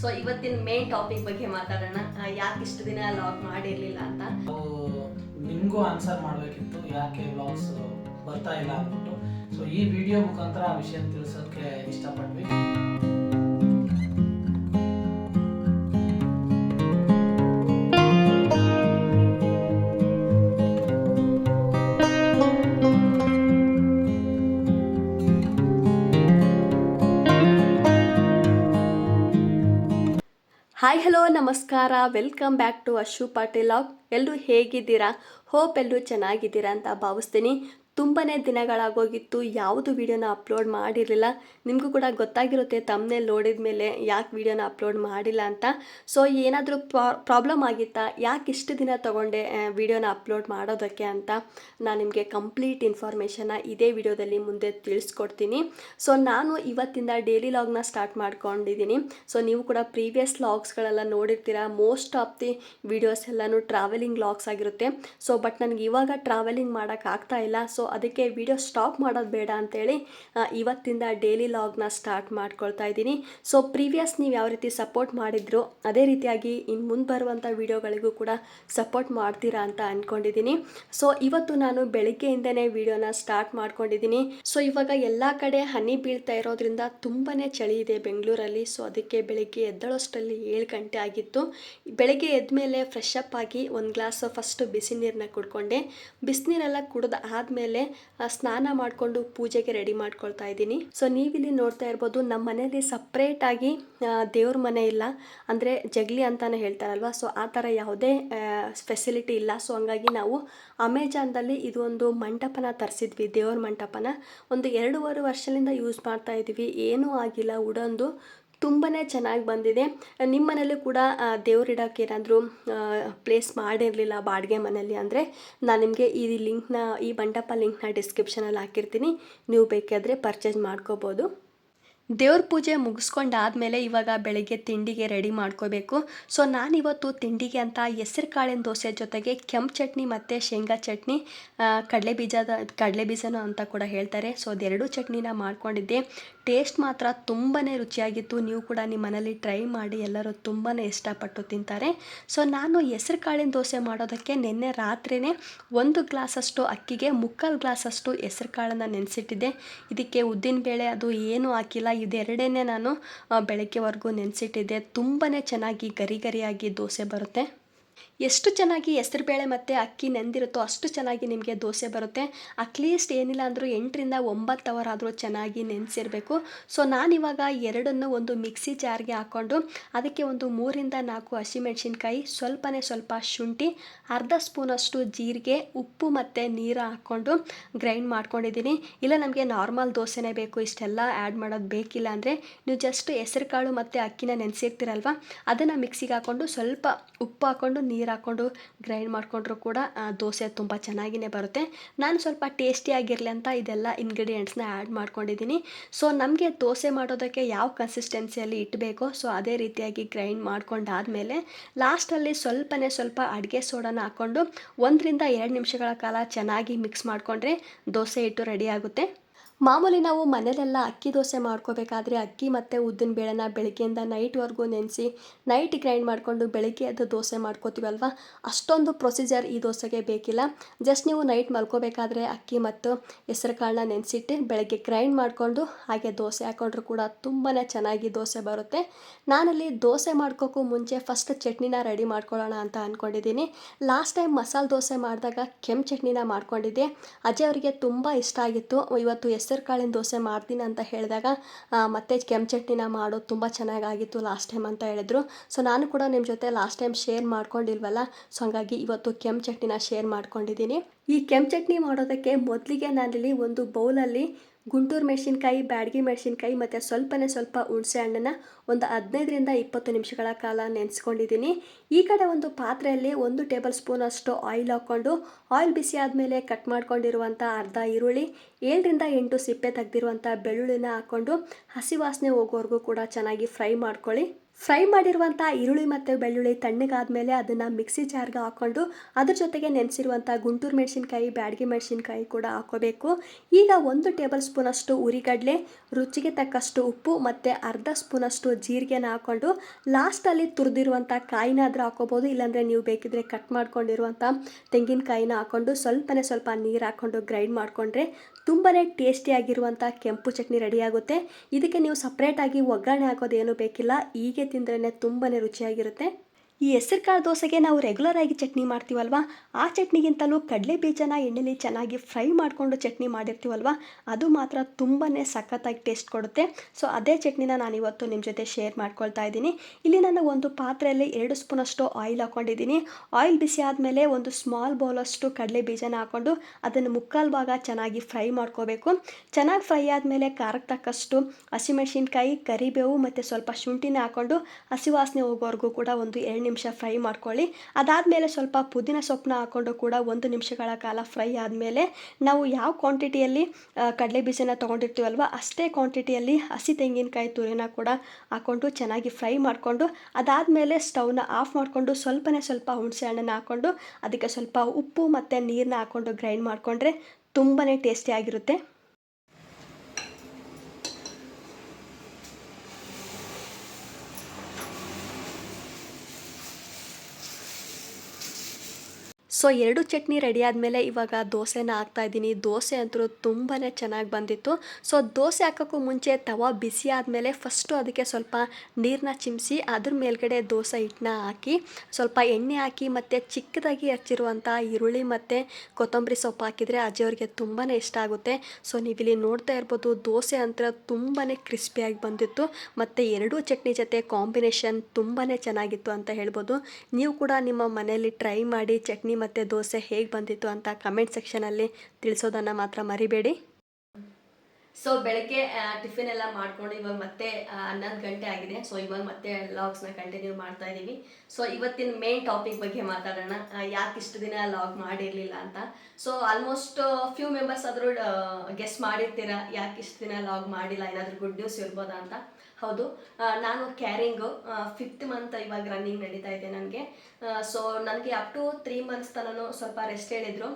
So ಇವತ್ತಿನ main topic ಬಗ್ಗೆ ಮಾತಾಡೋಣ. ಯಾಕೆ ಇಷ್ಟು ದಿನ ಲಾಗ್ ಮಾಡಿರ್ಲಿಲ್ಲ ಅಂತ? ನಿಮಗೂ ಆನ್ಸರ್ ಮಾಡಬೇಕಿತ್ತು. ಯಾಕೆ ಬ್ಲಾಗ್ಸ್ ಬರ್ತಾ ಇಲ್ಲ ಅಂದ್ಬಿಟ್ಟು. ಸೊ ಈ ವಿಡಿಯೋ ಮುಖಾಂತರ ಆ ವಿಷಯ ತಿಳಿಸೋಕ್ಕೆ ಇಷ್ಟಪಟ್ವಿ ಹಾಯ್ ಹಲೋ ನಮಸ್ಕಾರ. Welcome back to Ashu Patil of ಎಲ್ಲರೂ ಹೇಗಿದ್ದೀರಾ? ಹೋಪ್ ಎಲ್ಲರೂ ಚೆನ್ನಾಗಿದ್ದೀರಾ ಅಂತ ಭಾವಿಸ್ತೀನಿ. ತುಂಬಾ ದಿನಗಳಾಗೋಗಿತ್ತು, ಯಾವುದು ವೀಡಿಯೋನ ಅಪ್ಲೋಡ್ ಮಾಡಿರಲಿಲ್ಲ. ನಿಮಗೂ ಕೂಡ ಗೊತ್ತಾಗಿರುತ್ತೆ ತಮ್ಮನೇ ನೋಡಿದ ಮೇಲೆ ಯಾಕೆ ವೀಡಿಯೋನ ಅಪ್ಲೋಡ್ ಮಾಡಿಲ್ಲ ಅಂತ. ಸೊ ಏನಾದರೂ ಪ್ರಾಬ್ಲಮ್ ಆಗಿತ್ತಾ? ಯಾಕೆ ಇಷ್ಟು ದಿನ ತೊಗೊಂಡೆ ವೀಡಿಯೋನ ಅಪ್ಲೋಡ್ ಮಾಡೋದಕ್ಕೆ ಅಂತ ನಾನು ನಿಮಗೆ ಕಂಪ್ಲೀಟ್ ಇನ್ಫಾರ್ಮೇಷನ್ನ ಇದೇ ವಿಡಿಯೋದಲ್ಲಿ ಮುಂದೆ ತಿಳಿಸ್ಕೊಡ್ತೀನಿ. ಸೊ ನಾನು ಇವತ್ತಿಂದ ಡೈಲಿ ಲಾಗ್ನ ಸ್ಟಾರ್ಟ್ ಮಾಡ್ಕೊಂಡಿದ್ದೀನಿ. ಸೊ ನೀವು ಕೂಡ ಪ್ರೀವಿಯಸ್ ಲಾಗ್ಸ್ಗಳೆಲ್ಲ ನೋಡಿರ್ತೀರ? ಮೋಸ್ಟ್ ಆಫ್ ದಿ ವಿಡಿಯೋಸ್ ಎಲ್ಲನೂ ಟ್ರಾವೆಲಿಂಗ್ ಲಾಗ್ಸ್ ಆಗಿರುತ್ತೆ. ಸೊ ಬಟ್ ನನಗೆ ಇವಾಗ ಟ್ರಾವೆಲಿಂಗ್ ಮಾಡೋಕ್ಕಾಗ್ತಾ ಇಲ್ಲ. ಸೊ ಅದಕ್ಕೆ ವಿಡಿಯೋ ಸ್ಟಾಪ್ ಮಾಡೋದು ಬೇಡ ಅಂತೇಳಿ ಇವತ್ತಿಂದ ಡೈಲಿ ಲಾಗ್ನ ಸ್ಟಾರ್ಟ್ ಮಾಡ್ಕೊಳ್ತಾ ಇದ್ದೀನಿ. ಸೊ ಪ್ರೀವಿಯಸ್ ನೀವು ಯಾವ ರೀತಿ ಸಪೋರ್ಟ್ ಮಾಡಿದ್ರು, ಅದೇ ರೀತಿಯಾಗಿ ಇನ್ನು ಮುಂದೆ ಬರುವಂಥ ವಿಡಿಯೋಗಳಿಗೂ ಕೂಡ ಸಪೋರ್ಟ್ ಮಾಡ್ತೀರಾ ಅಂತ ಅಂದ್ಕೊಂಡಿದ್ದೀನಿ ಸೊ ಇವತ್ತು ನಾನು ಬೆಳಿಗ್ಗೆಯಿಂದನೇ ವಿಡಿಯೋನ ಸ್ಟಾರ್ಟ್ ಮಾಡ್ಕೊಂಡಿದ್ದೀನಿ. ಸೊ ಇವಾಗ ಎಲ್ಲ ಕಡೆ ಹನಿ ಬೀಳ್ತಾ ಇರೋದ್ರಿಂದ ತುಂಬಾ ಚಳಿ ಇದೆ ಬೆಂಗಳೂರಲ್ಲಿ. ಸೊ ಅದಕ್ಕೆ ಬೆಳಿಗ್ಗೆ ಎದ್ದಳೋಷ್ಟರಲ್ಲಿ ಏಳು ಗಂಟೆ ಆಗಿತ್ತು. ಬೆಳಗ್ಗೆ ಎದ್ಮೇಲೆ ಫ್ರೆಶ್ ಅಪ್ ಆಗಿ ಒಂದು ಗ್ಲಾಸ್ ಫಸ್ಟ್ ಬಿಸಿ ನೀರನ್ನ ಕುಡ್ಕೊಂಡೆ. ಬಿಸಿನೀರೆಲ್ಲ ಕುಡ್ದು ಆದಮೇಲೆ ಸ್ನಾನ ಮಾಡಿಕೊಂಡು ಪೂಜೆಗೆ ರೆಡಿ ಮಾಡ್ಕೊಳ್ತಾ ಇದ್ದೀನಿ. ಸೊ ನೀವಿಲ್ಲಿ ನೋಡ್ತಾ ಇರ್ಬೋದು ನಮ್ಮ ಮನೆಯಲ್ಲಿ ಸಪ್ರೇಟಾಗಿ ದೇವ್ರ ಮನೆ ಇಲ್ಲ. ಅಂದರೆ ಜಗಲಿ ಅಂತಾನೆ ಹೇಳ್ತಾರಲ್ವ? ಸೊ ಆ ಥರ ಯಾವುದೇ ಫೆಸಿಲಿಟಿ ಇಲ್ಲ. ಸೊ ಹಂಗಾಗಿ ನಾವು ಅಮೆಜಾನ್ದಲ್ಲಿ ಇದು ಒಂದು ಮಂಟಪನ ತರಿಸಿದ್ವಿ, ದೇವ್ರ ಮಂಟಪನ. ಒಂದು ಎರಡೂವರೆ ವರ್ಷದಿಂದ ಯೂಸ್ ಮಾಡ್ತಾ ಇದ್ದೀವಿ ಏನೂ ಆಗಿಲ್ಲ, ಉಡೊಂದು ತುಂಬಾ ಚೆನ್ನಾಗಿ ಬಂದಿದೆ. ನಿಮ್ಮ ಮನೇಲಿ ಕೂಡ ದೇವ್ರಿಡೋಕೆ ಏನಾದರೂ ಪ್ಲೇಸ್ ಮಾಡಿರಲಿಲ್ಲ ಬಾಡಿಗೆ ಮನೆಯಲ್ಲಿ ಅಂದರೆ, ನಾನು ನಿಮಗೆ ಈ ಲಿಂಕ್ನ ಈ ಮಂಟಪ ಲಿಂಕ್ನ ಡಿಸ್ಕ್ರಿಪ್ಷನಲ್ಲಿ ಹಾಕಿರ್ತೀನಿ. ನೀವು ಬೇಕಾದರೆ ಪರ್ಚೇಸ್ ಮಾಡ್ಕೋಬೋದು. ದೇವ್ರ ಪೂಜೆ ಮುಗಿಸ್ಕೊಂಡಾದ್ಮೇಲೆ ಇವಾಗ ಬೆಳಗ್ಗೆ ತಿಂಡಿಗೆ ರೆಡಿ ಮಾಡ್ಕೋಬೇಕು. ಸೊ ನಾನಿವತ್ತು ತಿಂಡಿಗೆ ಅಂತ ಹೆಸರು ಕಾಳಿನ ದೋಸೆ ಜೊತೆಗೆ ಕೆಂಪು ಚಟ್ನಿ ಮತ್ತು ಶೇಂಗಾ ಚಟ್ನಿ ಕಡಲೆ ಬೀಜದ, ಕಡಲೆ ಬೀಜನೂ ಅಂತ ಕೂಡ ಹೇಳ್ತಾರೆ. ಸೊ ಅದೆರಡು ಚಟ್ನಿನ ಮಾಡ್ಕೊಂಡಿದ್ದೆ. ಟೇಸ್ಟ್ ಮಾತ್ರ ತುಂಬಾ ರುಚಿಯಾಗಿತ್ತು. ನೀವು ಕೂಡ ನಿಮ್ಮ ಮನೇಲಿ ಟ್ರೈ ಮಾಡಿ, ಎಲ್ಲರೂ ತುಂಬಾ ಇಷ್ಟಪಟ್ಟು ತಿಂತಾರೆ. ಸೊ ನಾನು ಹೆಸರು ಕಾಳಿನ ದೋಸೆ ಮಾಡೋದಕ್ಕೆ ನಿನ್ನೆ ರಾತ್ರಿನೇ ಒಂದು ಗ್ಲಾಸಷ್ಟು ಅಕ್ಕಿಗೆ ಮುಕ್ಕಾಲು ಗ್ಲಾಸಷ್ಟು ಹೆಸರು ಕಾಳನ್ನು ನೆನೆಸಿಟ್ಟಿದ್ದೆ. ಇದಕ್ಕೆ ಉದ್ದಿನಬೇಳೆ ಅದು ಏನೂ ಹಾಕಿಲ್ಲ ಇದೆರಡನ್ನೇ ನಾನು ಬೆಳಗ್ಗೆವರೆಗೂ ನೆನೆಸಿಟ್ಟಿದ್ದೆ. ತುಂಬಾ ಚೆನ್ನಾಗಿ ಗರಿ ಗರಿಯಾಗಿ ದೋಸೆ ಬರುತ್ತೆ. ಎಷ್ಟು ಚೆನ್ನಾಗಿ ಹೆಸರುಬೇಳೆ ಮತ್ತು ಅಕ್ಕಿ ನೆಂದಿರುತ್ತೋ ಅಷ್ಟು ಚೆನ್ನಾಗಿ ನಿಮಗೆ ದೋಸೆ ಬರುತ್ತೆ. ಅಟ್ಲೀಸ್ಟ್ ಏನಿಲ್ಲ ಅಂದರೂ ಎಂಟರಿಂದ ಒಂಬತ್ತು ಅವರ್ ಆದರೂ ಚೆನ್ನಾಗಿ ನೆನೆಸಿರಬೇಕು. ಸೊ ನಾನಿವಾಗ ಎರಡನ್ನು ಒಂದು ಮಿಕ್ಸಿ ಜಾರ್ಗೆ ಹಾಕ್ಕೊಂಡು ಅದಕ್ಕೆ ಒಂದು ಮೂರಿಂದ ನಾಲ್ಕು ಹಸಿಮೆಣಸಿನ್ಕಾಯಿ ಸ್ವಲ್ಪನೇ ಸ್ವಲ್ಪ ಶುಂಠಿ, ಅರ್ಧ ಸ್ಪೂನಷ್ಟು ಜೀರಿಗೆ, ಉಪ್ಪು ಮತ್ತು ನೀರು ಹಾಕ್ಕೊಂಡು ಗ್ರೈಂಡ್ ಮಾಡ್ಕೊಂಡಿದ್ದೀನಿ. ಇಲ್ಲ, ನಮಗೆ ನಾರ್ಮಲ್ ದೋಸೆನೇ ಬೇಕು, ಇಷ್ಟೆಲ್ಲ ಆ್ಯಡ್ ಮಾಡೋದು ಬೇಕಿಲ್ಲ ಅಂದರೆ ನೀವು ಜಸ್ಟ್ ಹೆಸರು ಕಾಳು ಮತ್ತು ಅಕ್ಕಿನ ನೆನೆಸಿರ್ತೀರಲ್ವ? ಅದನ್ನು ಮಿಕ್ಸಿಗೆ ಹಾಕ್ಕೊಂಡು ಸ್ವಲ್ಪ ಉಪ್ಪು ಹಾಕ್ಕೊಂಡು ನೀರು ಹಾಕ್ಕೊಂಡು ಗ್ರೈಂಡ್ ಮಾಡಿಕೊಂಡ್ರೂ ಕೂಡ ದೋಸೆ ತುಂಬ ಚೆನ್ನಾಗಿಯೇ ಬರುತ್ತೆ. ನಾನು ಸ್ವಲ್ಪ ಟೇಸ್ಟಿಯಾಗಿರಲಿ ಅಂತ ಇದೆಲ್ಲ ಇಂಗ್ರೀಡಿಯೆಂಟ್ಸ್ನ ಆ್ಯಡ್ ಮಾಡ್ಕೊಂಡಿದ್ದೀನಿ ಸೊ ನಮಗೆ ದೋಸೆ ಮಾಡೋದಕ್ಕೆ ಯಾವ ಕನ್ಸಿಸ್ಟೆನ್ಸಿಯಲ್ಲಿ ಇಟ್ಟಬೇಕೋ ಸೊ ಅದೇ ರೀತಿಯಾಗಿ ಗ್ರೈಂಡ್ ಮಾಡ್ಕೊಂಡಾದಮೇಲೆ ಲಾಸ್ಟಲ್ಲಿ ಸ್ವಲ್ಪನೇ ಸ್ವಲ್ಪ ಅಡುಗೆ ಸೋಡಾನ ಹಾಕ್ಕೊಂಡು ಒಂದರಿಂದ ಎರಡು ನಿಮಿಷಗಳ ಕಾಲ ಚೆನ್ನಾಗಿ ಮಿಕ್ಸ್ ಮಾಡಿಕೊಂಡ್ರೆ ದೋಸೆ ಹಿಟ್ಟು ರೆಡಿ ಆಗುತ್ತೆ. ಮಾಮೂಲಿ ನಾವು ಮನೇಲೆಲ್ಲ ಅಕ್ಕಿ ದೋಸೆ ಮಾಡ್ಕೋಬೇಕಾದ್ರೆ ಅಕ್ಕಿ ಮತ್ತು ಉದ್ದಿನ ಬೇಳೆನ ಬೆಳಗ್ಗೆಯಿಂದ ನೈಟ್ವರೆಗೂ ನೆನೆಸಿ, ನೈಟ್ ಗ್ರೈಂಡ್ ಮಾಡಿಕೊಂಡು ಬೆಳಗ್ಗೆ ಅದು ದೋಸೆ ಮಾಡ್ಕೋತೀವಲ್ವ? ಅಷ್ಟೊಂದು ಪ್ರೊಸೀಜರ್ ಈ ದೋಸೆಗೆ ಬೇಕಿಲ್ಲ. ಜಸ್ಟ್ ನೀವು ನೈಟ್ ಮಲ್ಕೋಬೇಕಾದ್ರೆ ಅಕ್ಕಿ ಮತ್ತು ಹೆಸರು ಕಾಳನ್ನ ನೆನೆಸಿಟ್ಟು ಬೆಳಗ್ಗೆ ಗ್ರೈಂಡ್ ಮಾಡಿಕೊಂಡು ಹಾಗೆ ದೋಸೆ ಹಾಕೊಂಡ್ರು ಕೂಡ ತುಂಬಾ ಚೆನ್ನಾಗಿ ದೋಸೆ ಬರುತ್ತೆ. ನಾನಲ್ಲಿ ದೋಸೆ ಮಾಡ್ಕೋಕ್ಕೂ ಮುಂಚೆ ಫಸ್ಟ್ ಚಟ್ನಿನ ರೆಡಿ ಮಾಡ್ಕೊಳ್ಳೋಣ ಅಂತ ಅಂದ್ಕೊಂಡಿದ್ದೀನಿ ಲಾಸ್ಟ್ ಟೈಮ್ ಮಸಾಲೆ ದೋಸೆ ಮಾಡಿದಾಗ ಕೆಂಪು ಚಟ್ನಿನ ಮಾಡ್ಕೊಂಡಿದ್ದೆ. ಅಜಯ್ ಅವರಿಗೆ ತುಂಬ ಇಷ್ಟ ಆಗಿತ್ತು. ಇವತ್ತು ಹೆಸರು ಕಾಳಿನ ದೋಸೆ ಮಾಡ್ತೀನಿ ಅಂತ ಹೇಳಿದಾಗ ಮತ್ತೆ ಕೆಂಪು ಚಟ್ನಿನ ಮಾಡೋದು ತುಂಬ ಚೆನ್ನಾಗಾಗಿತ್ತು ಲಾಸ್ಟ್ ಟೈಮ್ ಅಂತ ಹೇಳಿದ್ರು. ಸೊ ನಾನು ಕೂಡ ನಿಮ್ಮ ಜೊತೆ ಲಾಸ್ಟ್ ಟೈಮ್ ಶೇರ್ ಮಾಡ್ಕೊಂಡಿಲ್ವಲ್ಲ? ಸೊ ಹಂಗಾಗಿ ಇವತ್ತು ಕೆಂಪು ಚಟ್ನಿನ ಶೇರ್ ಮಾಡ್ಕೊಂಡಿದ್ದೀನಿ. ಈ ಕೆಂಪು ಚಟ್ನಿ ಮಾಡೋದಕ್ಕೆ ಮೊದಲಿಗೆ ನಾನಿಲ್ಲಿ ಒಂದು ಬೌಲಲ್ಲಿ ಗುಂಟೂರು ಮೆಣಸಿನ್ಕಾಯಿ, ಬ್ಯಾಡಗಿ ಮೆಣಸಿನ್ಕಾಯಿ ಮತ್ತು ಸ್ವಲ್ಪನೇ ಸ್ವಲ್ಪ ಹುಣಸೆ ಹಣ್ಣನ್ನು ಒಂದು ಹದಿನೈದರಿಂದ ಇಪ್ಪತ್ತು ನಿಮಿಷಗಳ ಕಾಲ ನೆನೆಸ್ಕೊಂಡಿದ್ದೀನಿ. ಈ ಕಡೆ ಒಂದು ಪಾತ್ರೆಯಲ್ಲಿ ಒಂದು ಟೇಬಲ್ ಸ್ಪೂನ್ ಅಷ್ಟು ಆಯಿಲ್ ಹಾಕ್ಕೊಂಡು, ಆಯಿಲ್ ಬಿಸಿ ಆದಮೇಲೆ ಕಟ್ ಮಾಡ್ಕೊಂಡಿರುವಂಥ ಅರ್ಧ ಈರುಳ್ಳಿ, ಏಳರಿಂದ ಎಂಟು ಸಿಪ್ಪೆ ತೆಗೆದಿರುವಂಥ ಬೆಳ್ಳುಳ್ಳಿನ ಹಾಕ್ಕೊಂಡು ಹಸಿ ವಾಸನೆ ಹೋಗೋವರೆಗೂ ಕೂಡ ಚೆನ್ನಾಗಿ ಫ್ರೈ ಮಾಡ್ಕೊಳ್ಳಿ. ಫ್ರೈ ಮಾಡಿರುವಂಥ ಈರುಳ್ಳಿ ಮತ್ತು ಬೆಳ್ಳುಳ್ಳಿ ತಣ್ಣಗಾದ್ಮೇಲೆ ಅದನ್ನು ಮಿಕ್ಸಿ ಜಾರ್ಗೆ ಹಾಕ್ಕೊಂಡು ಅದ್ರ ಜೊತೆಗೆ ನೆನೆಸಿರುವಂಥ ಗುಂಟೂರು ಮೆಣಸಿನ್ಕಾಯಿ, ಬ್ಯಾಡಗಿ ಮೆಣಸಿನ್ಕಾಯಿ ಕೂಡ ಹಾಕೋಬೇಕು ಈಗ ಒಂದು ಟೇಬಲ್ ಸ್ಪೂನಷ್ಟು ಉರಿಗಡಲೆ, ರುಚಿಗೆ ತಕ್ಕಷ್ಟು ಉಪ್ಪು ಮತ್ತು ಅರ್ಧ ಸ್ಪೂನಷ್ಟು ಜೀರಿಗೆನ ಹಾಕ್ಕೊಂಡು ಲಾಸ್ಟಲ್ಲಿ ತುರಿದಿರುವಂಥ ಕಾಯಿನಾದರೂ ಹಾಕೋಬೋದು ಇಲ್ಲಾಂದರೆ ನೀವು ಬೇಕಿದ್ರೆ ಕಟ್ ಮಾಡ್ಕೊಂಡಿರುವಂಥ ತೆಂಗಿನಕಾಯಿನ ಹಾಕ್ಕೊಂಡು ಸ್ವಲ್ಪನೇ ಸ್ವಲ್ಪ ನೀರು ಹಾಕ್ಕೊಂಡು ಗ್ರೈಂಡ್ ಮಾಡಿಕೊಂಡ್ರೆ ತುಂಬಾ ಟೇಸ್ಟಿಯಾಗಿರುವಂಥ ಕೆಂಪು ಚಟ್ನಿ ರೆಡಿಯಾಗುತ್ತೆ ಇದಕ್ಕೆ ನೀವು ಸಪ್ರೇಟಾಗಿ ಒಗ್ಗರಣೆ ಹಾಕೋದೇನು ಬೇಕಿಲ್ಲ. ಹೀಗೆ ತಿಂದ್ರೇ ತುಂಬಾ ರುಚಿಯಾಗಿರುತ್ತೆ. ಈ ಹೆಸರು ಕಾಳು ದೋಸೆಗೆ ನಾವು ರೆಗ್ಯುಲರ್ ಆಗಿ ಚಟ್ನಿ ಮಾಡ್ತೀವಲ್ವ? ಆ ಚಟ್ನಿಗಿಂತಲೂ ಕಡಲೆ ಬೀಜನ ಎಣ್ಣೆಲಿ ಚೆನ್ನಾಗಿ ಫ್ರೈ ಮಾಡಿಕೊಂಡು ಚಟ್ನಿ ಮಾಡಿರ್ತೀವಲ್ವ? ಅದು ಮಾತ್ರ ತುಂಬಾ ಸಖತ್ತಾಗಿ ಟೇಸ್ಟ್ ಕೊಡುತ್ತೆ. ಸೊ ಅದೇ ಚಟ್ನಿನ ನಾನಿವತ್ತು ನಿಮ್ಮ ಜೊತೆ ಶೇರ್ ಮಾಡ್ಕೊಳ್ತಾ ಇದ್ದೀನಿ. ಇಲ್ಲಿ ನಾನು ಒಂದು ಪಾತ್ರೆಯಲ್ಲಿ ಎರಡು ಸ್ಪೂನಷ್ಟು ಆಯಿಲ್ ಹಾಕ್ಕೊಂಡಿದ್ದೀನಿ ಆಯಿಲ್ ಬಿಸಿ ಆದಮೇಲೆ ಒಂದು ಸ್ಮಾಲ್ ಬೌಲಷ್ಟು ಕಡಲೆ ಬೀಜನ ಹಾಕ್ಕೊಂಡು ಅದನ್ನು ಮುಕ್ಕಾಲು ಭಾಗ ಚೆನ್ನಾಗಿ ಫ್ರೈ ಮಾಡ್ಕೋಬೇಕು. ಚೆನ್ನಾಗಿ ಫ್ರೈ ಆದಮೇಲೆ ಖಾರಕ್ಕೆ ತಕ್ಕಷ್ಟು ಹಸಿಮೆಣಸಿನ್ಕಾಯಿ, ಕರಿಬೇವು ಮತ್ತು ಸ್ವಲ್ಪ ಶುಂಠಿನ ಹಾಕ್ಕೊಂಡು ಹಸಿ ವಾಸನೆ ಹೋಗೋವರೆಗೂ ಕೂಡ ಒಂದು ಎರಡು ನಿಮಿಷ ಫ್ರೈ ಮಾಡ್ಕೊಳ್ಳಿ. ಅದಾದಮೇಲೆ ಸ್ವಲ್ಪ ಪುದೀನ ಸೊಪ್ಪನ್ನ ಹಾಕ್ಕೊಂಡು ಕೂಡ ಒಂದು ನಿಮಿಷಗಳ ಕಾಲ ಫ್ರೈ ಆದಮೇಲೆ ನಾವು ಯಾವ ಕ್ವಾಂಟಿಟಿಯಲ್ಲಿ ಕಡಲೆ ಬೀಜನ ತೊಗೊಂಡಿರ್ತೀವಲ್ವ, ಅಷ್ಟೇ ಕ್ವಾಂಟಿಟಿಯಲ್ಲಿ ಹಸಿ ತೆಂಗಿನಕಾಯಿ ತುರಿನ ಕೂಡ ಹಾಕ್ಕೊಂಡು ಚೆನ್ನಾಗಿ ಫ್ರೈ ಮಾಡಿಕೊಂಡು, ಅದಾದಮೇಲೆ ಸ್ಟವ್ನ ಆಫ್ ಮಾಡಿಕೊಂಡು ಸ್ವಲ್ಪನೇ ಸ್ವಲ್ಪ ಹುಣಸೆ ಹಣ್ಣನ್ನು ಹಾಕ್ಕೊಂಡು ಅದಕ್ಕೆ ಸ್ವಲ್ಪ ಉಪ್ಪು ಮತ್ತು ನೀರನ್ನ ಹಾಕ್ಕೊಂಡು ಗ್ರೈಂಡ್ ಮಾಡಿಕೊಂಡ್ರೆ ತುಂಬಾ ಟೇಸ್ಟಿಯಾಗಿರುತ್ತೆ ಸೊ, ಎರಡು ಚಟ್ನಿ ರೆಡಿ ಆದಮೇಲೆ ಇವಾಗ ದೋಸೆನ ಹಾಕ್ತಾ ಇದ್ದೀನಿ. ದೋಸೆ ಅಂತೂ ತುಂಬಾ ಚೆನ್ನಾಗಿ ಬಂದಿತ್ತು. ಸೊ, ದೋಸೆ ಹಾಕೋಕ್ಕೂ ಮುಂಚೆ ತವ ಬಿಸಿ ಆದಮೇಲೆ ಫಸ್ಟು ಅದಕ್ಕೆ ಸ್ವಲ್ಪ ನೀರನ್ನ ಚಿಮಿಸಿ, ಅದ್ರ ಮೇಲ್ಗಡೆ ದೋಸೆ ಹಿಟ್ಟನ್ನ ಹಾಕಿ, ಸ್ವಲ್ಪ ಎಣ್ಣೆ ಹಾಕಿ ಮತ್ತು ಚಿಕ್ಕದಾಗಿ ಹಚ್ಚಿರುವಂಥ ಈರುಳ್ಳಿ ಮತ್ತು ಕೊತ್ತಂಬರಿ ಸೊಪ್ಪು ಹಾಕಿದರೆ ಅಜ್ಜಿಯವ್ರಿಗೆ ತುಂಬಾ ಇಷ್ಟ ಆಗುತ್ತೆ. ಸೊ, ನೀವಿಲ್ಲಿ ನೋಡ್ತಾ ಇರ್ಬೋದು ದೋಸೆ ಅಂತ ತುಂಬಾ ಕ್ರಿಸ್ಪಿಯಾಗಿ ಬಂದಿತ್ತು. ಮತ್ತು ಎರಡೂ ಚಟ್ನಿ ಜೊತೆ ಕಾಂಬಿನೇಷನ್ ತುಂಬಾ ಚೆನ್ನಾಗಿತ್ತು ಅಂತ ಹೇಳ್ಬೋದು. ನೀವು ಕೂಡ ನಿಮ್ಮ ಮನೆಯಲ್ಲಿ ಟ್ರೈ ಮಾಡಿ ಚಟ್ನಿ ದೋಸೆ ಹೇಗೆ ಬಂದಿತ್ತು ಅಂತ ಕಮೆಂಟ್ ಸೆಕ್ಷನಲ್ಲಿ ತಿಳಿಸೋದನ್ನು ಮಾತ್ರ ಮರಿಬೇಡಿ. ಸೊ ಬೆಳಗ್ಗೆ ಟಿಫಿನ್ ಎಲ್ಲ ಮಾಡ್ಕೊಂಡು ಇವಾಗ ಮತ್ತೆ ಹನ್ನೊಂದು ಗಂಟೆ ಆಗಿದೆ. ಸೊ ಇವಾಗ ಮತ್ತೆ ಲಾಗ್ಸ್ನ ಕಂಟಿನ್ಯೂ ಮಾಡ್ತಾ ಇದ್ದೀವಿ ಸೊ ಇವತ್ತಿನ ಮೇನ್ ಟಾಪಿಕ್ ಬಗ್ಗೆ ಮಾತಾಡೋಣ. ಯಾಕೆ ಇಷ್ಟು ದಿನ ಲಾಗ್ ಮಾಡಿರಲಿಲ್ಲ ಅಂತ. ಸೊ ಆಲ್ಮೋಸ್ಟ್ ಫ್ಯೂ ಮೆಂಬರ್ಸ್ ಆದರೂ ಗೆಸ್ಟ್ ಮಾಡಿರ್ತೀರಾ? ಯಾಕೆ ಇಷ್ಟು ದಿನ ಲಾಗ್ ಮಾಡಿಲ್ಲ? ಏನಾದರೂ ಗುಡ್ ನ್ಯೂಸ್ ಇರ್ಬೋದಾ ಅಂತ? ಹೌದು. ನಾನು ಕ್ಯಾರಿಂಗು ಫಿಫ್ತ್ ಮಂತ್ ಇವಾಗ ರನ್ನಿಂಗ್ ನಡೀತಾ ಇದೆ ನನಗೆ. ಸೊ ನನಗೆ ಅಪ್ ಟು ತ್ರೀ ಮಂತ್ಸ್ ತನೂ ಸ್ವಲ್ಪ ರೆಸ್ಟ್ ಹೇಳಿದರು.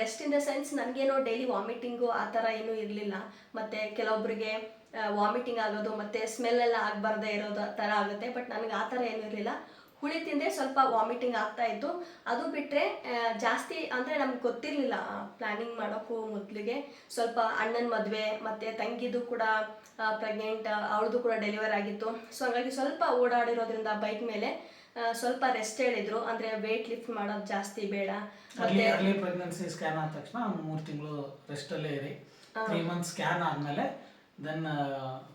ರೆಸ್ಟ್ ಇನ್ ದ ಸೆನ್ಸ್ ನನಗೇನು ಡೈಲಿ ವಾಮಿಟಿಂಗು ಆ ಥರ ಏನೂ ಇರಲಿಲ್ಲ. ಮತ್ತು ಕೆಲವೊಬ್ಬರಿಗೆ ವಾಮಿಟಿಂಗ್ ಆಗೋದು, ಮತ್ತು ಸ್ಮೆಲ್ ಎಲ್ಲ ಆಗಬಾರ್ದೇ ಇರೋದು ಆ ಥರ ಆಗುತ್ತೆ. ಬಟ್ ನನಗೆ ಆ ಥರ ಏನೂ ಇರಲಿಲ್ಲ. ಹುಳಿ ತಿಂದರೆ ಸ್ವಲ್ಪ ವಾಮಿಟಿಂಗ್ ಆಗ್ತಾ ಇತ್ತು ಅದು ಬಿಟ್ಟರೆ ಜಾಸ್ತಿ ಅಂದರೆ ನಮ್ಗೆ ಗೊತ್ತಿರಲಿಲ್ಲ ಪ್ಲ್ಯಾನಿಂಗ್ ಮಾಡೋಕ್ಕೂ ಮೊದಲಿಗೆ. ಸ್ವಲ್ಪ ಅಣ್ಣನ ಮದುವೆ ಮತ್ತು ತಂಗಿದು ಕೂಡ ಪ್ರೆಗ್ನೆಂಟ್ ಅವಳದು ಕೂಡ ಡೆಲಿವರ್ ಆಗಿತ್ತು. ಸೊ ಹಾಗಾಗಿ ಸ್ವಲ್ಪ ಓಡಾಡಿರೋದ್ರಿಂದ ಬೈಕ್ ಮೇಲೆ ಸ್ವಲ್ಪ ರೆಸ್ಟ್ ಹೇಳಿದ್ರು. ಅಂದ್ರೆ ವೇಟ್ ಲಿಫ್ಟ್ ಮಾಡೋದು ಜಾಸ್ತಿ ಬೇಡ. ಅರ್ಲಿ ಪ್ರೆಗ್ನೆನ್ಸಿ ಸ್ಕ್ಯಾನ್ ಆದ ತಕ್ಷಣ ಮೂರು ತಿಂಗಳು ರೆಸ್ಟಲ್ಲೇ ಇರಿ. ತ್ರೀ ಮಂತ್ ಸ್ಕ್ಯಾನ್ ಆದಮೇಲೆ ದೆನ್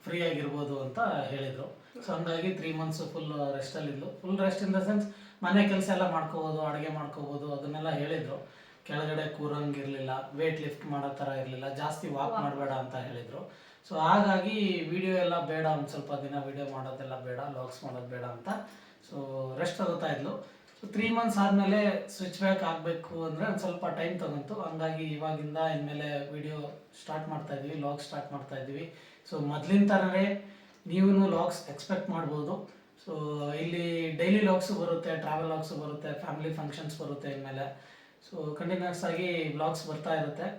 ಫ್ರೀ ಆಗಿರ್ಬೋದು ಅಂತ ಹೇಳಿದರು. ಸೊ ಹಂಗಾಗಿ three months full ರೆಸ್ಟಲ್ಲಿದ್ಲು full rest in the sense ಮನೆ ಕೆಲಸ ಎಲ್ಲ ಮಾಡ್ಕೋಬೋದು ಅಡುಗೆ ಮಾಡ್ಕೋಬೋದು ಅದನ್ನೆಲ್ಲ ಹೇಳಿದರು. ಕೆಳಗಡೆ ಕೂರಂಗಿರಲಿಲ್ಲ ವೇಟ್ ಲಿಫ್ಟ್ ಮಾಡೋ ಥರ ಇರಲಿಲ್ಲ ಜಾಸ್ತಿ ವಾಕ್ ಮಾಡಬೇಡ ಅಂತ ಹೇಳಿದರು. ಸೊ ಹಾಗಾಗಿ ವಿಡಿಯೋ ಎಲ್ಲ ಬೇಡ ಒಂದು ಸ್ವಲ್ಪ ದಿನ ವಿಡಿಯೋ ಮಾಡೋದೆಲ್ಲ ಬೇಡ ಲಾಗ್ಸ್ ಮಾಡೋದು ಬೇಡ ಅಂತ. ಸೊ ರೆಸ್ಟ್ ತಗೋತಾ ಇದ್ಲು. ತ್ರೀ ಮಂತ್ಸ್ ಆದಮೇಲೆ ಸ್ವಿಚ್ ಬ್ಯಾಕ್ ಆಗಬೇಕು ಅಂದರೆ ಒಂದು ಸ್ವಲ್ಪ ಟೈಮ್ ತಗೊಂತು. ಹಂಗಾಗಿ ಇವಾಗಿಂದ ಇನ್ಮೇಲೆ ವಿಡಿಯೋ ಸ್ಟಾರ್ಟ್ ಮಾಡ್ತಾ ಇದ್ದೀವಿ ಲಾಗ್ ಸ್ಟಾರ್ಟ್ ಮಾಡ್ತಾ ಇದ್ದೀವಿ ಸೊ ಮೊದಲಿನ ಥರನೇ ನೀವು ಲಾಗ್ಸ್ ಎಕ್ಸ್ಪೆಕ್ಟ್ ಮಾಡ್ಬೋದು. ಸೊ ಇಲ್ಲಿ ಡೈಲಿ ಲಾಗ್ಸು ಬರುತ್ತೆ ಟ್ರಾವೆಲ್ ಲಾಗ್ಸು ಬರುತ್ತೆ ಫ್ಯಾಮಿಲಿ ಫಂಕ್ಷನ್ಸ್ ಬರುತ್ತೆ ಇನ್ಮೇಲೆ. ಸೊ ಕಂಟಿನ್ಯೂಸ್ ಆಗಿ ಬ್ಲಾಗ್ಸ್ ಬರ್ತಾ ಇರುತ್ತೆ.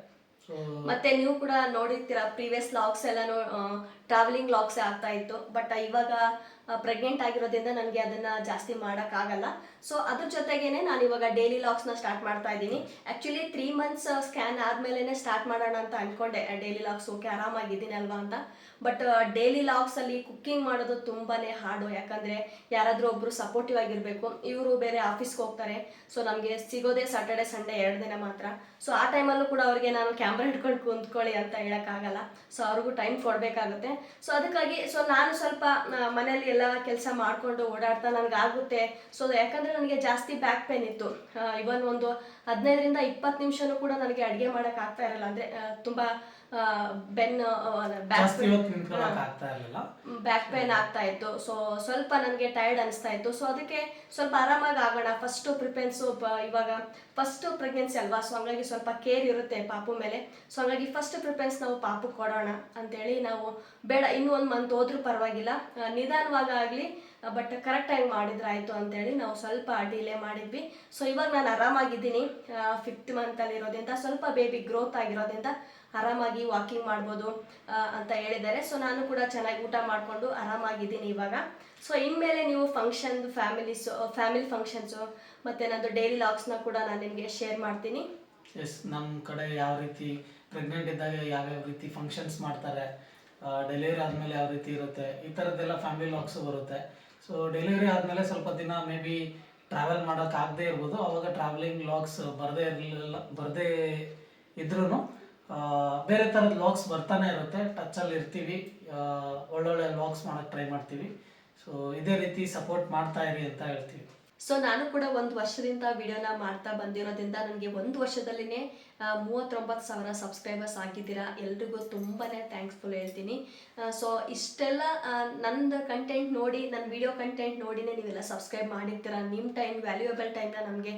ಮತ್ತೆ ನೀವು ಕೂಡ ನೋಡಿರ್ತೀರಾ ಪ್ರೀವಿಯಸ್ ಲಾಗ್ಸ್ ಎಲ್ಲ ಟ್ರಾವೆಲಿಂಗ್ ಲಾಗ್ಸ್ ಆಗ್ತಾ ಇತ್ತು. ಬಟ್ ಇವಾಗ ಪ್ರೆಗ್ನೆಂಟ್ ಆಗಿರೋದ್ರಿಂದ ನನಗೆ ಅದನ್ನು ಜಾಸ್ತಿ ಮಾಡೋಕ್ಕಾಗಲ್ಲ. ಸೊ ಅದ್ರ ಜೊತೆಗೇನೆ ನಾನು ಇವಾಗ ಡೈಲಿ ಲಾಗ್ಸ್ನ ಸ್ಟಾರ್ಟ್ ಮಾಡ್ತಾ ಇದ್ದೀನಿ. ಆ್ಯಕ್ಚುಲಿ ತ್ರೀ ಮಂತ್ಸ್ ಸ್ಕ್ಯಾನ್ ಆದಮೇಲೆ ಸ್ಟಾರ್ಟ್ ಮಾಡೋಣ ಅಂತ ಅಂದ್ಕೊಂಡೆ ಡೈಲಿ ಲಾಗ್ಸ್ ಓಕೆ, ಆರಾಮಾಗಿದ್ದೀನಿ ಅಲ್ವಾ ಅಂತ. ಬಟ್ ಡೈಲಿ ಲಾಗ್ಸಲ್ಲಿ ಕುಕ್ಕಿಂಗ್ ಮಾಡೋದು ತುಂಬಾ ಹಾರ್ಡು ಯಾಕಂದರೆ ಯಾರಾದರೂ ಒಬ್ಬರು ಸಪೋರ್ಟಿವ್ ಆಗಿರಬೇಕು. ಇವರು ಬೇರೆ ಆಫೀಸ್ಗೆ ಹೋಗ್ತಾರೆ. ಸೊ ನಮಗೆ ಸಿಗೋದೇ ಸಾಟರ್ಡೆ ಸಂಡೇ ಎರಡು ದಿನ ಮಾತ್ರ. ಸೊ ಆ ಟೈಮಲ್ಲೂ ಕೂಡ ಅವರಿಗೆ ನಾನು ಕ್ಯಾಮ್ರಾ ಹಿಡ್ಕೊಂಡು ಕುಂತ್ಕೊಳ್ಳಿ ಅಂತ ಹೇಳೋಕ್ಕಾಗಲ್ಲ. ಸೊ ಅವ್ರಿಗೂ ಟೈಮ್ ಕೊಡಬೇಕಾಗುತ್ತೆ. ಸೊ ಅದಕ್ಕಾಗಿ ಸೊ ನಾನು ಸ್ವಲ್ಪ ಮನೆಯಲ್ಲಿ ಎಲ್ಲ ಕೆಲಸ ಮಾಡಿಕೊಂಡು ಓಡಾಡ್ತಾ ನನಗಾಗುತ್ತೆ. ಸೊ ಯಾಕಂದರೆ ನನಗೆ ಜಾಸ್ತಿ ಬ್ಯಾಕ್ ಪೇನ್ ಇತ್ತು. ಇವನ್ ಒಂದು ಹದಿನೈದರಿಂದ ಇಪ್ಪತ್ತು ನಿಮಿಷನೂ ಕೂಡ ನನಗೆ ಅಡುಗೆ ಮಾಡೋಕೆ ಆಗ್ತಾ ಇರಲ್ಲ. ಅಂದರೆ ತುಂಬ ಬೆನ್ ಬ್ಯಾಕ್ ಪೇನ್ ಆಗ್ತಾ ಇತ್ತು. ಸೊ ಸ್ವಲ್ಪ ನನಗೆ ಟೈರ್ಡ್ ಅನಿಸ್ತಾ ಇತ್ತು. ಸೊ ಅದಕ್ಕೆ ಸ್ವಲ್ಪ ಆರಾಮಾಗಿ ಆಗೋಣ. ಫಸ್ಟು ಪ್ರಿಫರೆನ್ಸು ಇವಾಗ ಫಸ್ಟು ಪ್ರೆಗ್ನೆನ್ಸಿ ಅಲ್ವಾ? ಸೊ ಹಂಗಾಗಿ ಸ್ವಲ್ಪ ಕೇರ್ ಇರುತ್ತೆ ಪಾಪು ಮೇಲೆ. ಸೊ ಹಂಗಾಗಿ ಫಸ್ಟ್ ಪ್ರಿಫರೆನ್ಸ್ ನಾವು ಪಾಪು ಕೊಡೋಣ ಅಂತೇಳಿ ನಾವು ಬೇಡ. ಇನ್ನೂ ಒಂದು ಮಂತ್ ಹೋದ್ರೂ ಪರವಾಗಿಲ್ಲ. ನಿಧಾನವಾಗಾಗ್ಲಿ ನಿಧಾನವಾಗಿ ಆಗಲಿ. ಬಟ್ ಕರೆಕ್ಟಾಗಿ ಮಾಡಿದ್ರೆ ಆಯಿತು ಅಂತೇಳಿ ನಾವು ಸ್ವಲ್ಪ ಡಿಲೇ ಮಾಡಿದ್ವಿ. ಸೊ ಇವಾಗ ನಾನು ಆರಾಮಾಗಿದ್ದೀನಿ. ಫಿಫ್ತ್ ಮಂತಲ್ಲಿ ಇರೋದ್ರಿಂದ ಸ್ವಲ್ಪ ಬೇಬಿ ಗ್ರೋತ್ ಆಗಿರೋದ್ರಿಂದ ಆರಾಮಾಗಿ ವಾಕಿಂಗ್ ಮಾಡ್ಬೋದು ಅಂತ ಹೇಳಿದ್ದಾರೆ. ಸೊ ನಾನು ಕೂಡ ಚೆನ್ನಾಗಿ ಊಟ ಮಾಡಿಕೊಂಡು ಆರಾಮಾಗಿದ್ದೀನಿ ಇವಾಗ. ಸೊ ಇನ್ಮೇಲೆ ನೀವು ಫಂಕ್ಷನ್ ಫ್ಯಾಮಿಲೀಸು ಫ್ಯಾಮಿಲಿ ಫಂಕ್ಷನ್ಸು ಮತ್ತು ನಂದು ಡೈಲಿ ಲಾಗ್ಸ್ನ ಕೂಡ ನಾನು ನಿಮಗೆ ಶೇರ್ ಮಾಡ್ತೀನಿ. ಎಸ್ ನಮ್ಮ ಕಡೆ ಯಾವ ರೀತಿ ಪ್ರೆಗ್ನೆಂಟ್ ಇದ್ದಾಗ ಯಾವ್ಯಾವ ರೀತಿ ಫಂಕ್ಷನ್ಸ್ ಮಾಡ್ತಾರೆ ಡೆಲಿವರಿ ಆದಮೇಲೆ ಯಾವ ರೀತಿ ಇರುತ್ತೆ, ಈ ಥರದ್ದೆಲ್ಲ ಫ್ಯಾಮಿಲಿ ಲಾಗ್ಸು ಬರುತ್ತೆ. ಸೊ ಡೆಲಿವರಿ ಆದಮೇಲೆ ಸ್ವಲ್ಪ ದಿನ ಮೇ ಬಿ ಟ್ರಾವೆಲ್ ಮಾಡೋಕ್ಕಾಗದೇ ಇರ್ಬೋದು. ಅವಾಗ ಟ್ರಾವೆಲಿಂಗ್ ಲಾಗ್ಸ್ ಬರದೇ ಇರಲಿಲ್ಲ, ಬರದೇ ಇದ್ರೂ ಬೇರೆ ಥರದ ಲಾಗ್ಸ್ ಬರ್ತಾನೆ ಇರುತ್ತೆ. ಟಚ್ಚಲ್ಲಿ ಇರ್ತೀವಿ. ಒಳ್ಳೊಳ್ಳೆ ಲಾಗ್ಸ್ ಮಾಡೋಕ್ಕೆ ಟ್ರೈ ಮಾಡ್ತೀವಿ. ಸೊ ಇದೇ ರೀತಿ ಸಪೋರ್ಟ್ ಮಾಡ್ತಾ ಇರಿ ಅಂತ ಹೇಳ್ತೀವಿ. ಸೊ ನಾನು ಕೂಡ ಒಂದು ವರ್ಷದಿಂದ ವಿಡಿಯೋನ ಮಾಡ್ತಾ ಬಂದಿರೋದ್ರಿಂದ ನನಗೆ ಒಂದು ವರ್ಷದಲ್ಲಿನೇ ಮೂವತ್ತೊಂಬತ್ತು ಸಾವಿರ ಸಬ್ಸ್ಕ್ರೈಬರ್ಸ್ ಆಗಿದ್ದೀರಾ. ಎಲ್ರಿಗೂ ತುಂಬಾ ಥ್ಯಾಂಕ್ಸ್ಫುಲ್ ಹೇಳ್ತೀನಿ. ಸೊ ಇಷ್ಟೆಲ್ಲ ನಂದು ಕಂಟೆಂಟ್ ನೋಡಿ ನನ್ನ ವಿಡಿಯೋ ಕಂಟೆಂಟ್ ನೋಡಿನೇ ನೀವೆಲ್ಲ ಸಬ್ಸ್ಕ್ರೈಬ್ ಮಾಡಿರ್ತೀರಾ. ನಿಮ್ಮ ಟೈಮ್ ವ್ಯಾಲ್ಯೂಯಬಲ್ ಟೈಮ್ನ ನಮಗೆ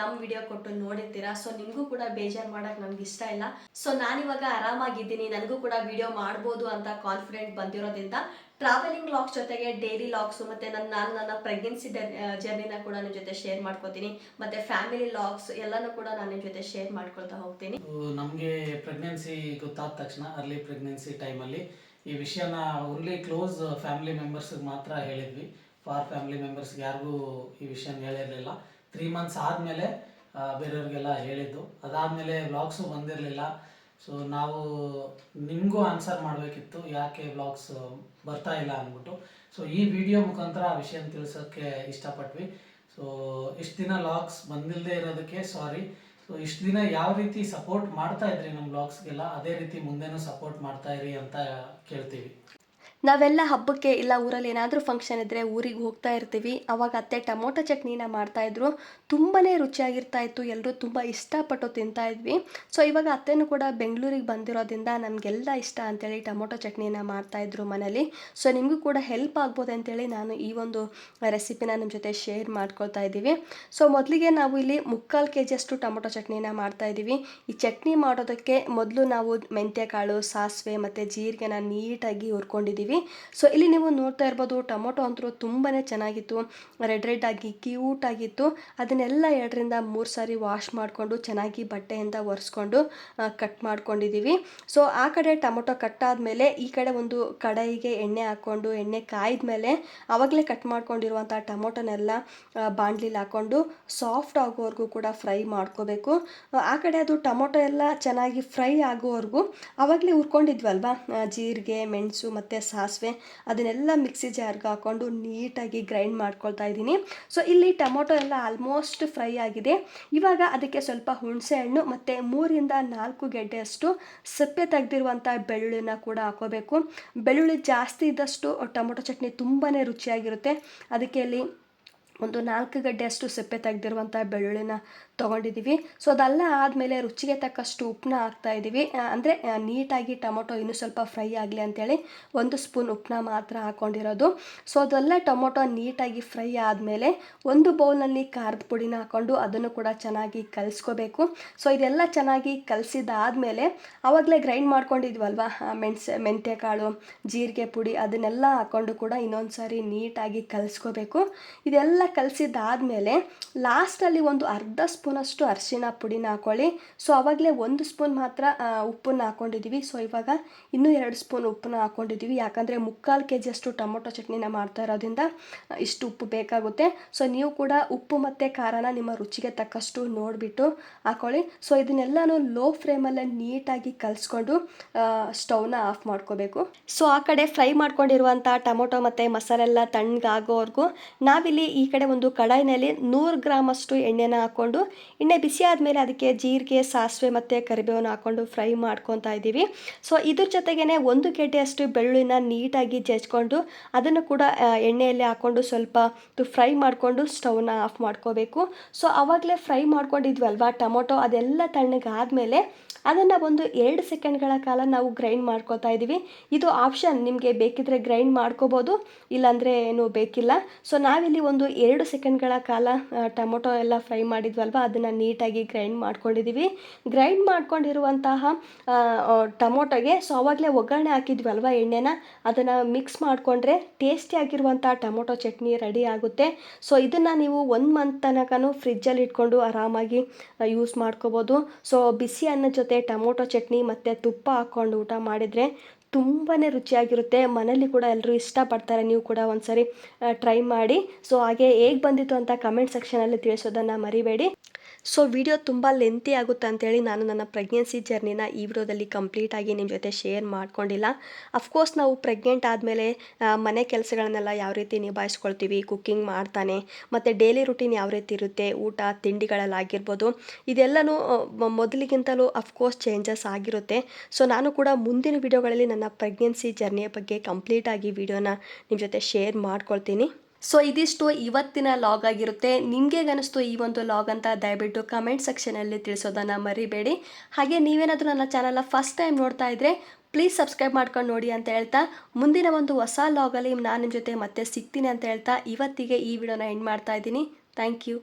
ನಮ್ಮ ವಿಡಿಯೋ ಕೊಟ್ಟು ನೋಡಿರ್ತೀರಾ. ಸೊ ನಿಮಗೂ ಕೂಡ ಬೇಜಾರು ಮಾಡೋಕ್ಕೆ ನನಗೆ ಇಷ್ಟ ಇಲ್ಲ. ಸೊ ನಾನಿವಾಗ ಆರಾಮಾಗಿದ್ದೀನಿ. ನನಗೂ ಕೂಡ ವಿಡಿಯೋ ಮಾಡ್ಬೋದು ಅಂತ ಕಾನ್ಫಿಡೆಂಟ್ ಬಂದಿರೋದ್ರಿಂದ ಟ್ರಾವೆಲಿಂಗ್ ಲಾಗ್ಸ್ ಜೊತೆಗೆ ಡೈಲಿ ಲಾಗ್ಸು ಮತ್ತು ನನ್ನ ನಾನು ನನ್ನ ಪ್ರೆಗ್ನೆನ್ಸಿ ಜರ್ನಿನ ಕೂಡ ನಿಮ್ಮ ಜೊತೆ ಶೇರ್ ಮಾಡ್ಕೋತೀನಿ. ಮತ್ತು ಫ್ಯಾಮಿಲಿ ಲಾಗ್ಸ್ ಎಲ್ಲನೂ ಕೂಡ ನಾನು ನಿಮ್ಮ ಜೊತೆ ಶೇರ್ ಮಾಡ್ಕೊಳ್ತಾ ಹೋಗ್ತೀನಿ. ನಮಗೆ ಪ್ರೆಗ್ನೆನ್ಸಿ ಗೊತ್ತಾದ ತಕ್ಷಣ ಅರ್ಲಿ ಪ್ರೆಗ್ನೆನ್ಸಿ ಟೈಮಲ್ಲಿ ಈ ವಿಷಯನ ಓನ್ಲಿ ಕ್ಲೋಸ್ ಫ್ಯಾಮಿಲಿ ಮೆಂಬರ್ಸ್ಗೆ ಮಾತ್ರ ಹೇಳಿದ್ವಿ. ಫಾರ್ ಫ್ಯಾಮಿಲಿ ಮೆಂಬರ್ಸ್ಗೆ ಯಾರಿಗೂ ಈ ವಿಷಯನ ಹೇಳಿರಲಿಲ್ಲ. ತ್ರೀ ಮಂತ್ಸ್ ಆದಮೇಲೆ ಬೇರೆಯವ್ರಿಗೆಲ್ಲ ಹೇಳಿದ್ದು. ಅದಾದಮೇಲೆ ವ್ಲಾಗ್ಸು ಬಂದಿರಲಿಲ್ಲ. ಸೊ ನಾವು ನಿಮಗೂ ಆನ್ಸರ್ ಮಾಡಬೇಕಿತ್ತು, ಯಾಕೆ ಬ್ಲಾಗ್ಸ್ ಬರ್ತಾ ಇಲ್ಲ ಅಂದ್ಬಿಟ್ಟು. ಸೊ ಈ ವಿಡಿಯೋ ಮುಖಾಂತರ ಆ ವಿಷಯ ತಿಳಿಸೋಕ್ಕೆ ಇಷ್ಟಪಟ್ವಿ. ಸೊ ಇಷ್ಟು ದಿನ ಲಾಗ್ಸ್ ಬಂದಿಲ್ಲದೆ ಇರೋದಕ್ಕೆ ಸಾರಿ ಸೊ ಇಷ್ಟು ದಿನ ಯಾವ ರೀತಿ ಸಪೋರ್ಟ್ ಮಾಡ್ತಾ ಇದ್ರಿ ನಮ್ಮ ಬ್ಲಾಗ್ಸ್ಗೆಲ್ಲ ಅದೇ ರೀತಿ ಮುಂದೆನೂ ಸಪೋರ್ಟ್ ಮಾಡ್ತಾ ಇರಿ ಅಂತ ಕೇಳ್ತೀವಿ. ನಾವೆಲ್ಲ ಹಬ್ಬಕ್ಕೆ ಇಲ್ಲ ಊರಲ್ಲಿ ಏನಾದರೂ ಫಂಕ್ಷನ್ ಇದ್ದರೆ ಊರಿಗೆ ಹೋಗ್ತಾ ಇರ್ತೀವಿ. ಅವಾಗ ಅತ್ತೆ ಟೊಮೊಟೊ ಚಟ್ನಿನ ಮಾಡ್ತಾಯಿದ್ರು ತುಂಬಾ ರುಚಿಯಾಗಿರ್ತಾ ಇತ್ತು. ಎಲ್ಲರೂ ತುಂಬ ಇಷ್ಟಪಟ್ಟು ತಿಂತಾ ಇದ್ವಿ. ಸೊ ಇವಾಗ ಅತ್ತೆನೂ ಕೂಡ ಬೆಂಗಳೂರಿಗೆ ಬಂದಿರೋದ್ರಿಂದ ನಮಗೆಲ್ಲ ಇಷ್ಟ ಅಂತೇಳಿ ಟೊಮೊಟೊ ಚಟ್ನಿನ ಮಾಡ್ತಾಯಿದ್ರು ಮನೇಲಿ. ಸೊ ನಿಮಗೂ ಕೂಡ ಹೆಲ್ಪ್ ಆಗ್ಬೋದು ಅಂತೇಳಿ ನಾನು ಈ ಒಂದು ರೆಸಿಪಿನ ನಿಮ್ಮ ಜೊತೆ ಶೇರ್ ಮಾಡ್ಕೊಳ್ತಾ ಇದ್ದೀವಿ. ಸೊ ಮೊದಲಿಗೆ ನಾವು ಇಲ್ಲಿ ಮುಕ್ಕಾಲು ಕೆ ಜಿಯಷ್ಟು ಟೊಮೊಟೊ ಚಟ್ನಿನ ಮಾಡ್ತಾ ಇದ್ದೀವಿ. ಈ ಚಟ್ನಿ ಮಾಡೋದಕ್ಕೆ ಮೊದಲು ನಾವು ಮೆಂತ್ಯಕಾಳು, ಸಾಸಿವೆ ಮತ್ತು ಜೀರಿಗೆನ ನೀಟಾಗಿ ಹುರ್ಕೊಂಡಿದ್ದೀವಿ ಸೊ ಇಲ್ಲಿ ನೀವು ನೋಡ್ತಾ ಇರ್ಬೋದು, ಟೊಮೊಟೊ ಅಂತೂ ತುಂಬಾ ಚೆನ್ನಾಗಿತ್ತು. ರೆಡ್ ರೆಡ್ ಆಗಿ ಕ್ಯೂಟ್ ಆಗಿತ್ತು. ಅದನ್ನೆಲ್ಲ ಎರಡರಿಂದ ಮೂರು ಸಾರಿ ವಾಶ್ ಮಾಡಿಕೊಂಡು, ಚೆನ್ನಾಗಿ ಬಟ್ಟೆಯಿಂದ ಒರೆಸ್ಕೊಂಡು ಕಟ್ ಮಾಡ್ಕೊಂಡಿದ್ದೀವಿ. ಸೊ ಆ ಕಡೆ ಟೊಮೊಟೊ ಕಟ್ ಆದಮೇಲೆ, ಈ ಕಡೆ ಒಂದು ಕಡಾಯಿಗೆ ಎಣ್ಣೆ ಹಾಕ್ಕೊಂಡು, ಎಣ್ಣೆ ಕಾಯ್ದ ಮೇಲೆ ಆವಾಗಲೇ ಕಟ್ ಮಾಡ್ಕೊಂಡಿರುವಂಥ ಟೊಮೊಟೊನೆಲ್ಲ ಬಾಂಡ್ಲಿಲಿ ಹಾಕ್ಕೊಂಡು ಸಾಫ್ಟ್ ಆಗೋವರೆಗೂ ಕೂಡ ಫ್ರೈ ಮಾಡ್ಕೋಬೇಕು. ಆ ಕಡೆ ಅದು ಟೊಮೊಟೊ ಎಲ್ಲ ಚೆನ್ನಾಗಿ ಫ್ರೈ ಆಗೋವರೆಗೂ ಆವಾಗಲೇ ಹುರ್ಕೊಂಡಿದ್ವಲ್ವಾ? ಜೀರಿಗೆ, ಮೆಣಸು, ಮತ್ತು ಸಾಸಿವೆ, ಅದನ್ನೆಲ್ಲ ಮಿಕ್ಸಿ ಜಾರ್ಗೆ ಹಾಕ್ಕೊಂಡು ನೀಟಾಗಿ ಗ್ರೈಂಡ್ ಮಾಡ್ಕೊಳ್ತಾ ಇದ್ದೀನಿ. ಸೊ ಇಲ್ಲಿ ಟೊಮೊಟೊ ಎಲ್ಲ ಆಲ್ಮೋಸ್ಟ್ ಫ್ರೈ ಆಗಿದೆ. ಇವಾಗ ಅದಕ್ಕೆ ಸ್ವಲ್ಪ ಹುಣಸೆ ಹಣ್ಣು ಮತ್ತು ಮೂರಿಂದ ನಾಲ್ಕು ಗೆಡ್ಡೆಯಷ್ಟು ಸಪ್ಪೆ ತೆಗೆದಿರುವಂಥ ಬೆಳ್ಳುಳ್ಳಿನ ಕೂಡ ಹಾಕೋಬೇಕು ಬೆಳ್ಳುಳ್ಳಿ ಜಾಸ್ತಿ ಇದ್ದಷ್ಟು ಟೊಮೊಟೊ ಚಟ್ನಿ ತುಂಬಾ ರುಚಿಯಾಗಿರುತ್ತೆ. ಅದಕ್ಕೆ ಇಲ್ಲಿ ಒಂದು ನಾಲ್ಕು ಗಡ್ಡೆಯಷ್ಟು ಸಪ್ಪೆ ತೆಗೆದಿರುವಂಥ ಬೆಳ್ಳುಳ್ಳಿನ ತೊಗೊಂಡಿದ್ದೀವಿ. ಸೊ ಅದೆಲ್ಲ ಆದಮೇಲೆ ರುಚಿಗೆ ತಕ್ಕಷ್ಟು ಉಪ್ಪನ್ನ ಹಾಕ್ತಾ ಇದ್ದೀವಿ. ಅಂದರೆ ನೀಟಾಗಿ ಟೊಮೊಟೊ ಇನ್ನೂ ಸ್ವಲ್ಪ ಫ್ರೈ ಆಗಲಿ ಅಂತೇಳಿ ಒಂದು ಸ್ಪೂನ್ ಉಪ್ಪನ್ನ ಮಾತ್ರ ಹಾಕ್ಕೊಂಡಿರೋದು ಸೊ ಅದೆಲ್ಲ ಟೊಮೊಟೊ ನೀಟಾಗಿ ಫ್ರೈ ಆದಮೇಲೆ ಒಂದು ಬೌಲ್ನಲ್ಲಿ ಖಾರದ ಪುಡಿನ ಹಾಕ್ಕೊಂಡು ಅದನ್ನು ಕೂಡ ಚೆನ್ನಾಗಿ ಕಲಿಸ್ಕೋಬೇಕು. ಸೊ ಇದೆಲ್ಲ ಚೆನ್ನಾಗಿ ಕಲಸಿದಾದ್ಮೇಲೆ ಆವಾಗಲೇ ಗ್ರೈಂಡ್ ಮಾಡ್ಕೊಂಡಿದ್ವಲ್ವ? ಮೆಂತ್ಯ ಕಾಳು ಜೀರಿಗೆ ಪುಡಿ ಅದನ್ನೆಲ್ಲ ಹಾಕ್ಕೊಂಡು ಕೂಡ ಇನ್ನೊಂದು ಸಾರಿ ನೀಟಾಗಿ ಕಲಿಸ್ಕೋಬೇಕು. ಇದೆಲ್ಲ ಕಲಸಿದಾದಮೇಲೆ ಲಾಸ್ಟಲ್ಲಿ ಒಂದು ಅರ್ಧ ಸ್ಪೂನಷ್ಟು ಅರಿಶಿನ ಪುಡಿನ ಹಾಕ್ಕೊಳ್ಳಿ ಸೊ ಆವಾಗಲೇ ಒಂದು ಸ್ಪೂನ್ ಮಾತ್ರ ಉಪ್ಪನ್ನು ಉಪ್ಪನ್ನ ಹಾಕ್ಕೊಂಡಿದ್ದೀವಿ ಸೊ ಇವಾಗ ಇನ್ನೂ ಎರಡು ಸ್ಪೂನ್ ಉಪ್ಪನ್ನ ಹಾಕ್ಕೊಂಡಿದ್ದೀವಿ ಯಾಕಂದರೆ ಮುಕ್ಕಾಲು ಕೆ ಜಿಯಷ್ಟು ಟೊಮೊಟೊ ಚಟ್ನಿನ ಮಾಡ್ತಾ ಇರೋದ್ರಿಂದ ಇಷ್ಟು ಉಪ್ಪು ಬೇಕಾಗುತ್ತೆ. ಸೊ ನೀವು ಕೂಡ ಉಪ್ಪು ಮತ್ತು ಖಾರನ ನಿಮ್ಮ ರುಚಿಗೆ ತಕ್ಕಷ್ಟು ನೋಡಿಬಿಟ್ಟು ಹಾಕ್ಕೊಳ್ಳಿ ಸೊ ಇದನ್ನೆಲ್ಲನೂ ಲೋ ಫ್ಲೇಮಲ್ಲೇ ನೀಟಾಗಿ ಕಲಿಸ್ಕೊಂಡು ಸ್ಟವ್ನ ಆಫ್ ಮಾಡ್ಕೋಬೇಕು. ಸೊ ಆ ಕಡೆ ಫ್ರೈ ಮಾಡ್ಕೊಂಡಿರುವಂಥ ಟೊಮೊಟೊ ಮತ್ತು ಮಸಾಲೆಲ್ಲ ತಣ್ಣಗಾಗೋವರೆಗೂ ನಾವಿಲ್ಲಿ ಈ ಕಡೆ ಒಂದು ಕಡಾಯಿನಲ್ಲಿ ನೂರು ಗ್ರಾಮಷ್ಟು ಎಣ್ಣೆನ ಹಾಕ್ಕೊಂಡು ಎಣ್ಣೆ ಬಿಸಿ ಆದಮೇಲೆ ಅದಕ್ಕೆ ಜೀರಿಗೆ, ಸಾಸಿವೆ ಮತ್ತು ಕರಿಬೇವನ್ನು ಹಾಕ್ಕೊಂಡು ಫ್ರೈ ಮಾಡ್ಕೊತಾ ಇದ್ದೀವಿ. ಸೊ ಇದ್ರ ಜೊತೆಗೇ ಒಂದು ಗೆಡ್ಡೆಯಷ್ಟು ಬೆಳ್ಳುಳ್ಳಿನ ನೀಟಾಗಿ ಜಜ್ಕೊಂಡು ಅದನ್ನು ಕೂಡ ಎಣ್ಣೆಯಲ್ಲಿ ಹಾಕ್ಕೊಂಡು ಸ್ವಲ್ಪ ಫ್ರೈ ಮಾಡಿಕೊಂಡು ಸ್ಟವ್ನ ಆಫ್ ಮಾಡ್ಕೋಬೇಕು. ಸೊ ಆವಾಗಲೇ ಫ್ರೈ ಮಾಡ್ಕೊಂಡಿದ್ವಲ್ವಾ ಟೊಮೊಟೊ ಅದೆಲ್ಲ ತಣ್ಣಗಾದ್ಮೇಲೆ ಅದನ್ನು ಒಂದು ಎರಡು ಸೆಕೆಂಡ್ಗಳ ಕಾಲ ನಾವು ಗ್ರೈಂಡ್ ಮಾಡ್ಕೋತಾ ಇದ್ದೀವಿ ಇದು ಆಪ್ಷನ್ ನಿಮಗೆ ಬೇಕಿದ್ರೆ ಗ್ರೈಂಡ್ ಮಾಡ್ಕೋಬೋದು, ಇಲ್ಲಾಂದರೆ ಏನು ಬೇಕಿಲ್ಲ. ಸೊ, ನಾವಿಲ್ಲಿ ಒಂದು ಎರಡು ಸೆಕೆಂಡ್ಗಳ ಕಾಲ ಟೊಮೊಟೊ ಎಲ್ಲ ಫ್ರೈ ಮಾಡಿದ್ವಲ್ವ, ಅದನ್ನು ನೀಟಾಗಿ ಗ್ರೈಂಡ್ ಮಾಡ್ಕೊಂಡಿದ್ದೀವಿ ಗ್ರೈಂಡ್ ಮಾಡ್ಕೊಂಡಿರುವಂತಹ ಟೊಮೊಟೊಗೆ, ಸೊ, ಅವಾಗಲೇ ಒಗ್ಗರಣೆ ಹಾಕಿದ್ವಲ್ವ ಎಣ್ಣೆನ, ಅದನ್ನು ಮಿಕ್ಸ್ ಮಾಡಿಕೊಂಡ್ರೆ ಟೇಸ್ಟಿಯಾಗಿರುವಂಥ ಟೊಮೊಟೊ ಚಟ್ನಿ ರೆಡಿ ಆಗುತ್ತೆ. ಸೊ, ಇದನ್ನು ನೀವು ಒಂದು ಮಂತ್ ತನಕನೂ ಫ್ರಿಜ್ಜಲ್ಲಿ ಇಟ್ಕೊಂಡು ಆರಾಮಾಗಿ ಯೂಸ್ ಮಾಡ್ಕೋಬೋದು. ಸೊ, ಬಿಸಿ ಅನ್ನದ ಜೊತೆ ಟೊಮೊಟೊ ಚಟ್ನಿ ಮತ್ತು ತುಪ್ಪ ಹಾಕ್ಕೊಂಡು ಊಟ ಮಾಡಿದರೆ ತುಂಬಾ ರುಚಿಯಾಗಿರುತ್ತೆ. ಮನೇಲಿ ಕೂಡ ಎಲ್ಲರೂ ಇಷ್ಟಪಡ್ತಾರೆ, ನೀವು ಕೂಡ ಒಂದ್ಸರಿ ಟ್ರೈ ಮಾಡಿ. ಸೊ ಹಾಗೆ ಹೇಗೆ ಬಂದಿತ್ತು ಅಂತ ಕಮೆಂಟ್ ಸೆಕ್ಷನಲ್ಲಿ ತಿಳಿಸೋದನ್ನು ಮರಿಬೇಡಿ. ಸೊ ವಿಡಿಯೋ ತುಂಬ ಲೆಂತಿ ಆಗುತ್ತೆ ಅಂತೇಳಿ ನಾನು ನನ್ನ ಪ್ರೆಗ್ನೆನ್ಸಿ ಜರ್ನಿನ ಈ ವಿಡಿಯೋದಲ್ಲಿ ಕಂಪ್ಲೀಟಾಗಿ ನಿಮ್ಮ ಜೊತೆ ಶೇರ್ ಮಾಡ್ಕೊಂಡಿಲ್ಲ. ಅಫ್ಕೋರ್ಸ್ ನಾವು ಪ್ರೆಗ್ನೆಂಟ್ ಆದಮೇಲೆ ಮನೆ ಕೆಲಸಗಳನ್ನೆಲ್ಲ ಯಾವ ರೀತಿ ನಿಭಾಯಿಸ್ಕೊಳ್ತೀವಿ ಕುಕ್ಕಿಂಗ್ ಮಾಡ್ತಾನೆ, ಮತ್ತು ಡೈಲಿ ರುಟೀನ್ ಯಾವ ರೀತಿ ಇರುತ್ತೆ, ಊಟ ತಿಂಡಿಗಳಲ್ಲಾಗಿರ್ಬೋದು ಇದೆಲ್ಲನೂ ಮೊದಲಿಗಿಂತಲೂ ಅಫ್ಕೋರ್ಸ್ ಚೇಂಜಸ್ ಆಗಿರುತ್ತೆ. ಸೊ ನಾನು ಕೂಡ ಮುಂದಿನ ವಿಡಿಯೋಗಳಲ್ಲಿ ನನ್ನ ಪ್ರೆಗ್ನೆನ್ಸಿ ಜರ್ನಿಯ ಬಗ್ಗೆ ಕಂಪ್ಲೀಟಾಗಿ ವಿಡಿಯೋನ ನಿಮ್ಮ ಜೊತೆ ಶೇರ್ ಮಾಡ್ಕೊಳ್ತೀನಿ. ಸೊ ಇದಿಷ್ಟು ಇವತ್ತಿನ ಲಾಗ್ ಆಗಿರುತ್ತೆ. ನಿಮಗೆ ಅನಿಸ್ತು ಈ ಒಂದು ಲಾಗ್ ಅಂತ ದಯವಿಟ್ಟು ಕಮೆಂಟ್ ಸೆಕ್ಷನಲ್ಲಿ ತಿಳಿಸೋದನ್ನು ಮರಿಬೇಡಿ. ಹಾಗೆ ನೀವೇನಾದರೂ ನನ್ನ ಚಾನಲ್ನ ಫಸ್ಟ್ ಟೈಮ್ ನೋಡ್ತಾ ಇದ್ದರೆ ಪ್ಲೀಸ್ ಸಬ್ಸ್ಕ್ರೈಬ್ ಮಾಡ್ಕೊಂಡು ನೋಡಿ ಅಂತ ಹೇಳ್ತಾ, ಮುಂದಿನ ಒಂದು ಹೊಸ ಲಾಗಲ್ಲಿ ನಾನು ನಿಮ್ಮ ಜೊತೆ ಮತ್ತೆ ಸಿಗ್ತೀನಿ ಅಂತ ಹೇಳ್ತಾ, ಇವತ್ತಿಗೆ ಈ ವಿಡಿಯೋನ ಎಂಡ್ ಮಾಡ್ತಾ ಇದ್ದೀನಿ. Thank you